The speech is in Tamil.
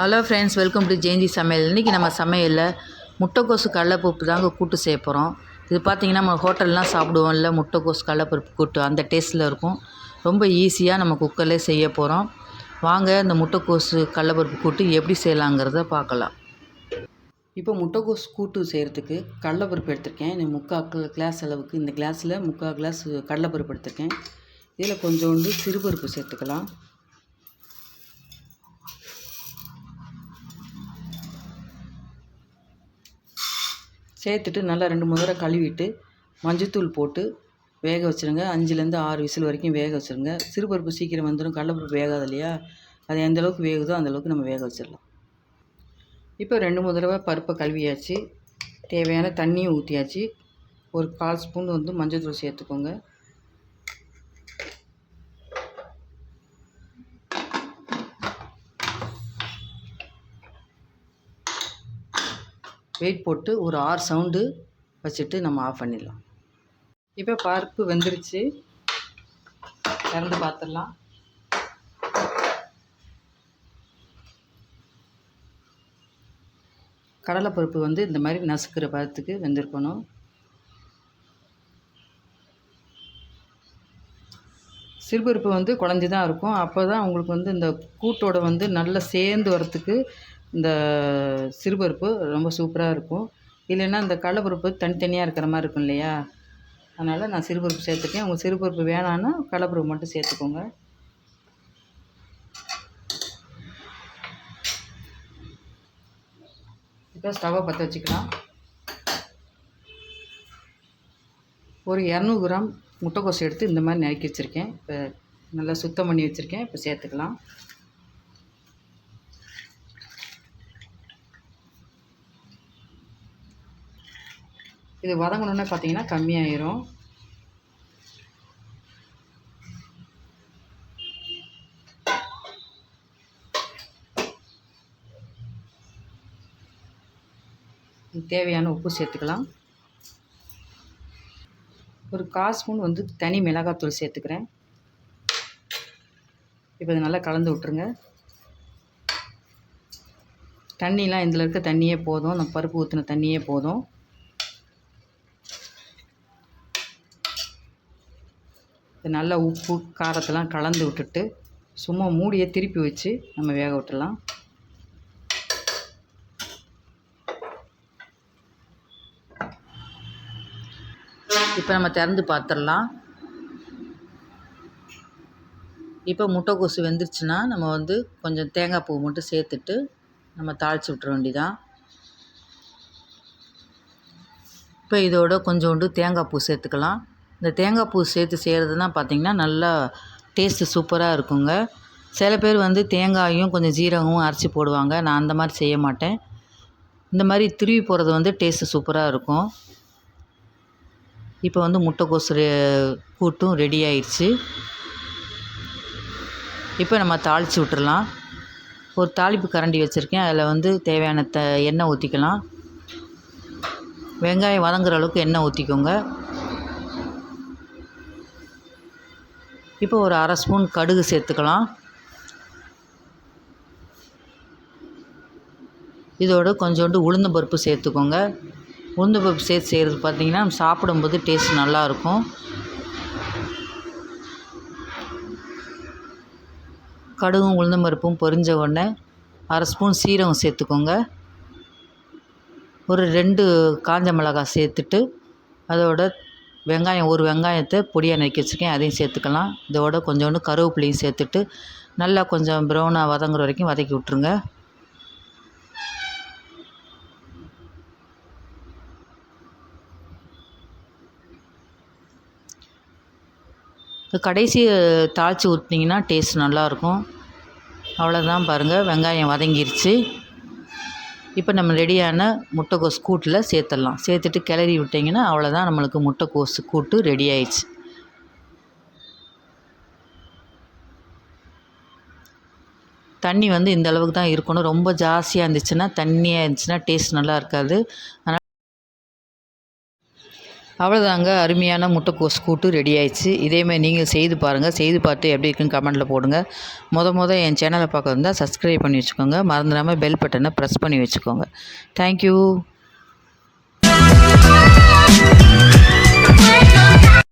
Hello friends welcome to Jayanthi சமையல் இன்றைக்கி நம்ம சமையலில் முட்டைக்கோசு கடலைப்பருப்பு தாங்க கூட்டு செய்ய போகிறோம் இது பார்த்திங்கன்னா நம்ம ஹோட்டல்லாம் சாப்பிடுவோம்ல முட்டைக்கோசு கடலைப்பருப்பு கூட்டு. அந்த டேஸ்ட்டில் இருக்கும். ரொம்ப ஈஸியாக நம்ம குக்கர்லேயே செய்ய போகிறோம் வாங்க இந்த முட்டைக்கோசு கடலைப்பருப்பு கூட்டு எப்படி செய்யலாங்கிறத பார்க்கலாம். இப்போ முட்டைக்கோஸ் கூட்டு செய்கிறதுக்கு கடலைப்பருப்பு எடுத்திருக்கேன். இந்த முக்கால் கிளாஸ் அளவுக்கு இந்த கிளாஸில் முக்கால் கிளாஸ் கடலைப்பருப்பு எடுத்திருக்கேன். இதில் கொஞ்சோண்டு சிறுபருப்பு சேர்த்துக்கலாம். சேர்த்துட்டு நல்லா ரெண்டு மூணு தடவை கழுவிட்டு மஞ்சத்தூள் போட்டு வேக வச்சுருங்க. அஞ்சுலேருந்து ஆறு விசில் வரைக்கும் வேக வச்சுருங்க. சிறுபருப்பு சீக்கிரம் வந்துடும் கடலைப்பருப்பு வேகாது இல்லையா? அது எந்த அளவுக்கு வேகுதோ அந்தளவுக்கு நம்ம வேக வச்சிடலாம். இப்போ ரெண்டு மூணு தடவை பருப்பை கழுவியாச்சு. தேவையான தண்ணியும் ஊற்றியாச்சு ஒரு கால் ஸ்பூன் வந்து மஞ்சத்தூள் சேர்த்துக்கோங்க. வெயிட் போட்டு ஒரு ஆறு சவுண்டு வச்சுட்டு நம்ம ஆஃப் பண்ணிடலாம். இப்போ பருப்பு வெந்துருச்சு. திறந்து பார்த்துடலாம். கடலைப்பருப்பு வந்து இந்த மாதிரி நசுக்கிற பதத்துக்கு வெந்திருக்கணும். சிறுபருப்பு வந்து குழஞ்சி தான் இருக்கும். அப்போ தான் உங்களுக்கு வந்து இந்த கூட்டோட வந்து நல்லா சேர்ந்து வரத்துக்கு இந்த சிறுபருப்பு ரொம்ப சூப்பராக இருக்கும். இல்லைன்னா இந்த கடலைப்பருப்பு தனித்தனியாக இருக்கிற மாதிரி இருக்கும் இல்லையா? அதனால் நான் சிறுபருப்பு சேர்த்துக்கேன். உங்கள் சிறுபருப்பு வேணான்னா கடலைப்பருப்பு மட்டும் சேர்த்துக்கோங்க. இப்போ ஸ்டவ்வை பற்ற வச்சுக்கலாம். ஒரு இரநூறு கிராம் முட்டைக்கோஸ் எடுத்து இந்த மாதிரி நறுக்கி வச்சுருக்கேன். இப்போ நல்லா சுத்தம் பண்ணி வச்சுருக்கேன். இப்போ சேர்த்துக்கலாம். இது வதங்கணுன்னே பார்த்தீங்கன்னா கம்மியாயிரும். தேவையான உப்பு சேர்த்துக்கலாம். ஒரு கால் ஸ்பூன் வந்து தனி மிளகாத்தூள் சேர்த்துக்கிறேன். இப்போ இதை நல்லா கலந்து விட்ருங்க தண்ணிலாம் இதில் இருக்க தண்ணியே போதும். நம்ம பருப்பு ஊற்றின தண்ணியே போதும். இது நல்லா உப்பு காரத்தெல்லாம் கலந்து விட்டுட்டு சும்மா மூடியை திருப்பி வச்சு நம்ம வேக விட்டுடலாம். இப்போ நம்ம திறந்து பார்த்துடலாம். இப்போ முட்டைக்கோசு வெந்துருச்சுன்னா நம்ம வந்து கொஞ்சம் தேங்காய் பூ மட்டும் சேர்த்துட்டு நம்ம தாளித்து விட்ற வேண்டிதான். இப்போ இதோட கொஞ்சோண்டு தேங்காய் பூ சேர்த்துக்கலாம். இந்த தேங்காய் பூ சேர்த்து செய்கிறதுனா பார்த்திங்கன்னா நல்லா டேஸ்ட்டு சூப்பராக இருக்குங்க. சில பேர் வந்து தேங்காயும் கொஞ்சம் ஜீரகமும் அரைச்சி போடுவாங்க. நான் அந்த மாதிரி செய்ய மாட்டேன். இந்த மாதிரி திருவி போகிறது வந்து டேஸ்ட்டு சூப்பராக இருக்கும். இப்போ வந்து முட்டைக்கோசு ரெ கூட்டும் ரெடி ஆயிடுச்சு. இப்போ நம்ம தாளித்து விட்டுறலாம். ஒரு தாளிப்பு கரண்டி வச்சுருக்கேன். அதில் வந்து தேவையான த எண்ணெய் ஊற்றிக்கலாம் வெங்காயம் வதங்குற அளவுக்கு எண்ணெய் ஊற்றிக்கோங்க இப்போ ஒரு அரை ஸ்பூன் கடுகு சேர்த்துக்கலாம். இதோட கொஞ்சோண்டு உளுந்து பருப்பு சேர்த்துக்கோங்க. உளுந்து பருப்பு சேர்த்து செய்கிறது பார்த்திங்கன்னா சாப்பிடும்போது டேஸ்ட் நல்லாயிருக்கும். கடுகும் உளுந்தம் பருப்பும் பொரிஞ்ச உடனே அரை ஸ்பூன் சீரகம் சேர்த்துக்கோங்க. ஒரு ரெண்டு காஞ்ச மிளகாய் சேர்த்துட்டு அதோட வெங்காயம் ஒரு வெங்காயத்தை பொடியாக நறுக்கி வச்சுருக்கேன். அதையும் சேர்த்துக்கலாம். இதோட கொஞ்சோண்டு கருவேப்பிலையும் சேர்த்துட்டு நல்லா கொஞ்சம் ப்ரௌனாக வதங்குற வரைக்கும் வதக்கி விட்ருங்க கடைசி தாளித்து ஊற்றினீங்கன்னா டேஸ்ட் நல்லாயிருக்கும் அவ்வளோதான் பாருங்கள் வெங்காயம் வதங்கிருச்சு. இப்போ நம்ம ரெடியான முட்டைக்கோஸ் கூட்டில் சேர்த்துடலாம். சேர்த்துட்டு கிளறி விட்டிங்கன்னா அவ்வளோதான் நம்மளுக்கு முட்டைக்கோஸ் கூட்டு ரெடி ஆயிடுச்சு. தண்ணி வந்து இந்த அளவுக்கு தான் இருக்கணும். ரொம்ப ஜாஸ்தியாக இருந்துச்சுன்னா தண்ணியாக இருந்துச்சுன்னா டேஸ்ட் நல்லா இருக்காது. அதனால் அவ்வளோதாங்க அருமையான முட்டைக்கோஸ் கூட்டு ரெடி ஆயிடுச்சு. இதேமாதிரி நீங்கள் செய்து பாருங்கள் செய்து பார்த்து எப்படி இருக்குன்னு கமெண்ட்டில் போடுங்க. மொத மொதல் என் சேனலை பார்க்க இருந்தால் சப்ஸ்கிரைப் பண்ணி வச்சுக்கோங்க. மறந்துடாமல் பெல் பட்டனை ப்ரெஸ் பண்ணி வச்சுக்கோங்க. தேங்க்யூ